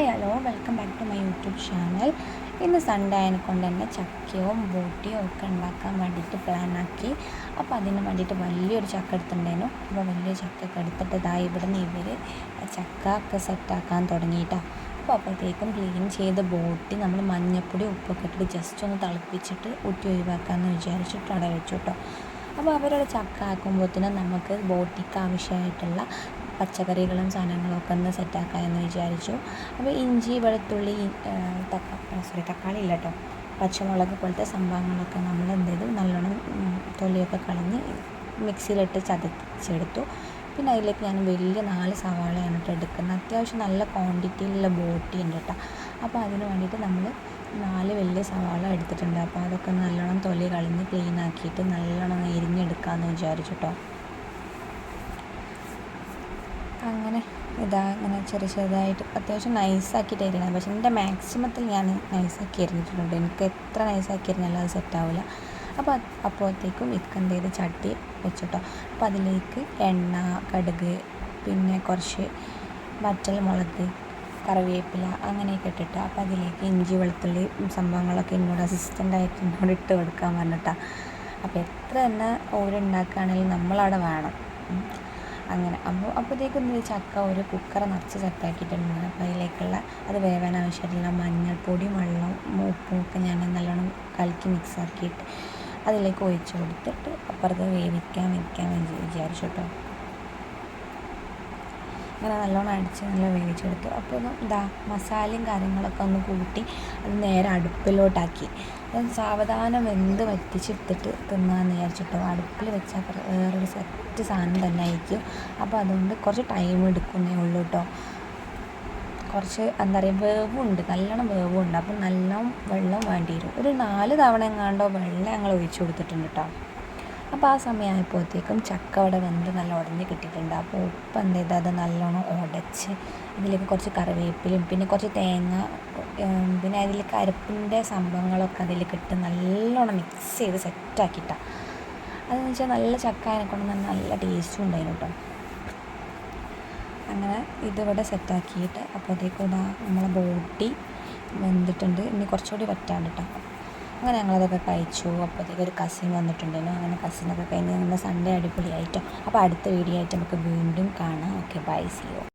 Hi hello welcome back to my YouTube channel ഇന്ന് Sunday ആയതിനെ കൊണ്ട് തന്നെ ചക്കയും ബോട്ടിയും ഒക്കെ ഉണ്ടാക്കാൻ വേണ്ടിയിട്ട് പ്ലാനാക്കി അപ്പോൾ അതിന് വേണ്ടിയിട്ട് വലിയൊരു ചക്ക എടുത്തിട്ടുണ്ടായിരുന്നു. അപ്പോൾ വലിയ ചക്ക ഒക്കെ എടുത്തിട്ട് ഇതാ ഇവിടെ നിന്ന് ഇവർ ചക്ക ഒക്കെ സെറ്റാക്കാൻ തുടങ്ങിയിട്ടാണ് അപ്പോൾ അപ്പോഴത്തേക്കും ക്ലീൻ ചെയ്ത ബോട്ടി നമ്മൾ മഞ്ഞപ്പൊടി ഉപ്പൊക്കെ ഇട്ടിട്ട് ജസ്റ്റ് ഒന്ന് തിളപ്പിച്ചിട്ട് ഊറ്റി ഒഴിവാക്കാമെന്ന് വിചാരിച്ചിട്ട് അവിടെ വെച്ചു കേട്ടോ അപ്പോൾ അവരുടെ ചക്ക ആക്കുമ്പോഴത്തേനും നമുക്ക് ബോട്ടിക്ക് ആവശ്യമായിട്ടുള്ള പച്ചക്കറികളും സാധനങ്ങളും ഒക്കെ ഒന്ന് സെറ്റാക്കാമെന്ന് വിചാരിച്ചു. അപ്പോൾ ഇഞ്ചി വെളുത്തുള്ളി തക്കാളി സോറി തക്കാളി ഇല്ല കേട്ടോ പച്ചമുളക് പോലത്തെ സംഭവങ്ങളൊക്കെ നമ്മൾ എന്ത് ചെയ്തു? നല്ലോണം തൊലിയൊക്കെ കളഞ്ഞ് മിക്സിയിലിട്ട് ചതച്ചെടുത്തു. പിന്നെ അതിലേക്ക് ഞാൻ വലിയ നാല് സവാളയാണ് കേട്ടോ എടുക്കുന്നത്. അത്യാവശ്യം നല്ല ക്വാണ്ടിറ്റിയിലുള്ള ബോട്ടി ഉണ്ട് കേട്ടോ അപ്പോൾ അതിന് വേണ്ടിയിട്ട് നമ്മൾ നാല് വലിയ സവാള എടുത്തിട്ടുണ്ട്. അപ്പോൾ അതൊക്കെ നല്ലോണം തൊലി കളഞ്ഞ് ക്ലീൻ ആക്കിയിട്ട് നല്ലോണം എരിഞ്ഞെടുക്കാമെന്ന് വിചാരിച്ചു കേട്ടോ അങ്ങനെ ഇതാ അങ്ങനെ ചെറിയ ചെറുതായിട്ട് അത്യാവശ്യം നൈസാക്കിയിട്ട് എരിയണം പക്ഷെ എന്റെ മാക്സിമത്തിൽ ഞാൻ നൈസാക്കി അരിഞ്ഞിട്ടുണ്ട്. എനിക്ക് എത്ര നൈസാക്കി അരിഞ്ഞാലും അത് സെറ്റാവില്ല അപ്പോൾ അപ്പോഴത്തേക്കും ഇക്ക് എന്ത് ചെയ്ത്? ചട്ടി വെച്ചിട്ടോ. അപ്പോൾ അതിലേക്ക് എണ്ണ കടുക് പിന്നെ കുറച്ച് വറ്റൽ മുളക് കറിവേപ്പില അങ്ങനെയൊക്കെ ഇട്ടിട്ട് അപ്പോൾ അതിലേക്ക് ഇഞ്ചി വെളുത്തുള്ളി സംഭവങ്ങളൊക്കെ എന്നോട് അസിസ്റ്റന്റായിട്ട് എന്നോട് ഇട്ട് കൊടുക്കാൻ പറഞ്ഞിട്ടാണ് അപ്പോൾ എത്ര തന്നെ ഓരുണ്ടാക്കുകയാണെങ്കിലും നമ്മളവിടെ വേണം. അങ്ങനെ. അപ്പോൾ അപ്പോഴത്തേക്കും ഈ ചക്ക ഒരു കുക്കർ നിറച്ച് സെറ്റാക്കിയിട്ടുണ്ട് അപ്പോൾ അതിലേക്കുള്ള അത് വേവാൻ ആവശ്യമായിട്ടുള്ള മഞ്ഞൾപ്പൊടിയും വെള്ളവും ഉപ്പും ഒക്കെ ഞാൻ നല്ലോണം കലക്കി മിക്സാക്കിയിട്ട് അതിലേക്ക് ഒഴിച്ച് കൊടുത്തിട്ട് അപ്പുറത്ത് വേവിക്കാൻ വെക്കാൻ വിചാരിച്ചു കേട്ടോ. അങ്ങനെ നല്ലോണം അടിച്ച് നല്ല വേവിച്ചെടുത്തു. അപ്പോൾ ഒന്ന് ഇതാ മസാലയും കാര്യങ്ങളൊക്കെ ഒന്ന് കൂട്ടി അത് നേരെ അടുപ്പിലോട്ടാക്കി. അപ്പം സാവധാനം വെന്ത് വറ്റിച്ചെടുത്തിട്ട് തിന്നാന്ന് വിചാരിച്ചിട്ടോ അടുപ്പിൽ വെച്ചാൽ വേറൊരു സെറ്റ് സാധനം തന്നെ ആയിരിക്കും. അപ്പോൾ അതുകൊണ്ട് കുറച്ച് ടൈം എടുക്കുന്നേ ഉള്ളൂ കേട്ടോ കുറച്ച് എന്താ പറയുക വേവുണ്ട്. നല്ലോണം വേവുണ്ട്. അപ്പം നല്ലോണം വെള്ളം വേണ്ടി വരും ഒരു നാല് തവണ എങ്ങാണ്ടോ വെള്ളം ഞങ്ങൾ ഒഴിച്ചു കൊടുത്തിട്ടുണ്ട് കേട്ടോ അപ്പോൾ ആ സമയമായപ്പോഴത്തേക്കും ചക്ക അവിടെ വെന്ത് നല്ല ഉടഞ്ഞ് കിട്ടിയിട്ടുണ്ട്. അപ്പോൾ ഉപ്പ് എന്ത് ചെയ്ത് അത് നല്ലോണം ഉടച്ച് അതിലേക്ക് കുറച്ച് കറിവേപ്പിലും പിന്നെ കുറച്ച് തേങ്ങ പിന്നെ അതിലേക്ക് അരപ്പിന്റെ സംഭവങ്ങളൊക്കെ അതിലേക്ക് ഇട്ട് നല്ലോണം മിക്സ് ചെയ്ത് സെറ്റാക്കിയിട്ടാണ് അതെന്ന് വെച്ചാൽ നല്ല ചക്ക അതിനെക്കൊണ്ട് തന്നെ നല്ല ടേസ്റ്റും ഉണ്ടായിരുന്നു കേട്ടോ അങ്ങനെ ഇതിവിടെ സെറ്റാക്കിയിട്ട് അപ്പോഴത്തേക്കും ഇതാ നമ്മളെ ബോട്ടി വെന്തിട്ടുണ്ട്. ഇനി കുറച്ചുകൂടി വറ്റാണ്ട് കേട്ടോ അങ്ങനെ ഞങ്ങളതൊക്കെ കഴിച്ചു. അപ്പോഴത്തേക്ക് ഒരു കസിൻ വന്നിട്ടുണ്ടായിരുന്നു. അങ്ങനെ കസിനൊക്കെ കഴിഞ്ഞ് നമ്മൾ സൺഡേ അടിപൊളിയായിട്ടോ. അപ്പോൾ അടുത്ത വീഡിയോ ആയിട്ട് നമുക്ക് വീണ്ടും കാണാം. ഓക്കെ ബൈ സിയോ